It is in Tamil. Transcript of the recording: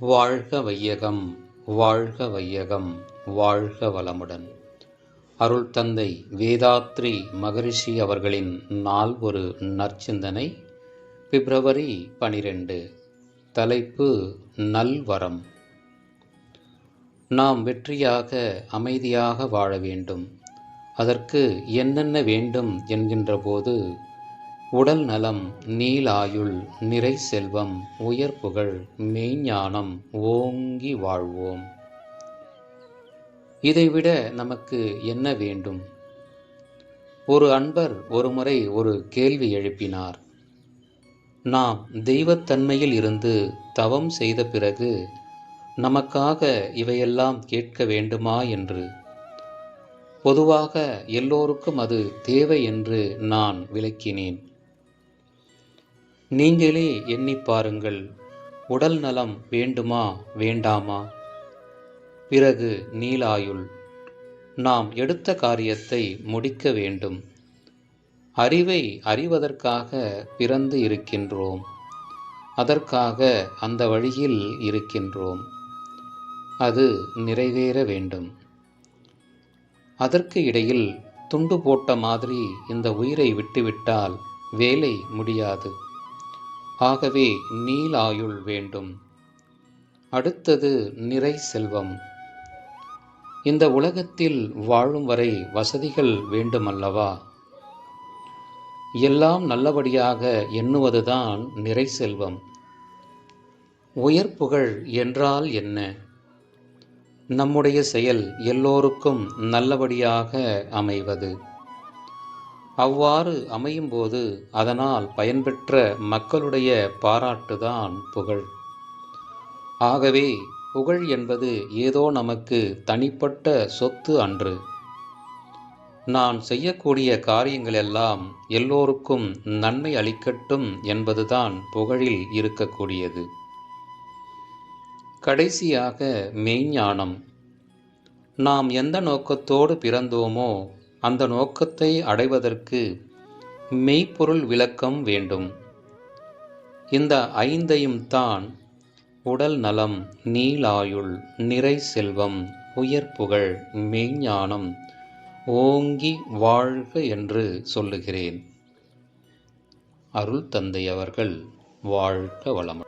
வாழ்க வையகம் வாழ்க வையகம் வாழ்க வளமுடன். அருள் தந்தை வேதாத்ரி மகரிஷி அவர்களின் நாள் ஒரு நற்சிந்தனை பிப்ரவரி பனிரெண்டு. தலைப்பு நல்வரம். நாம் வெற்றியாக அமைதியாக வாழ வேண்டும். அதற்கு என்னென்ன வேண்டும் என்கின்ற போது உடல் நலம் நீலாயுள் நிறை செல்வம் உயர் புகழ் மெய்ஞானம் ஓங்கி வாழ்வோம். இதைவிட நமக்கு என்ன வேண்டும்? ஒரு அன்பர் ஒருமுறை ஒரு கேள்வி எழுப்பினார். நாம் தெய்வத்தன்மையில் இருந்து தவம் செய்த பிறகு நமக்காக இவையெல்லாம் கேட்க வேண்டுமா என்று? பொதுவாக எல்லோருக்கும் அது தேவை என்று நான் விளக்கினேன். நீங்களே எண்ணி பாருங்கள். உடல் நலம் வேண்டுமா வேண்டாமா? பிறகு நீலாயுள் நாம் எடுத்த காரியத்தை முடிக்க வேண்டும். அறிவை அறிவதற்காக பிறந்து இருக்கின்றோம். அதற்காக அந்த வழியில் இருக்கின்றோம். அது நிறைவேற வேண்டும். அதற்கு இடையில் துண்டு போட்ட மாதிரி இந்த உயிரை விட்டுவிட்டால் வேலை முடியாது. ஆகவே நீலாயுள் வேண்டும். அடுத்தது நிறை செல்வம். இந்த உலகத்தில் வாழும் வரை வசதிகள் வேண்டுமல்லவா? எல்லாம் நல்லபடியாக எண்ணுவதுதான் நிறை செல்வம். உயர் புகழ் என்றால் என்ன? நம்முடைய செயல் எல்லோருக்கும் நல்லபடியாக அமைவது. அவ்வாறு அமையும்போது அதனால் பயன்பெற்ற மக்களுடைய பாராட்டுதான் புகழ். ஆகவே புகழ் என்பது ஏதோ நமக்கு தனிப்பட்ட சொத்து அன்று. நான் செய்யக்கூடிய காரியங்களெல்லாம் எல்லோருக்கும் நன்மை அளிக்கட்டும் என்பதுதான் புகழில் இருக்கக்கூடியது. கடைசியாக மெய்ஞானம். நாம் எந்த நோக்கத்தோடு பிறந்தோமோ அந்த நோக்கத்தை அடைவதற்கு மெய்ப்பொருள் விளக்கம் வேண்டும். இந்த ஐந்தையும் தான் உடல் நலம் நீளாயுள் நிறை செல்வம் உயர் புகழ் மெய்ஞானம் ஓங்கி வாழ்க என்று சொல்லுகிறேன். அருள் தந்தை அவர்கள் வாழ்க வளம்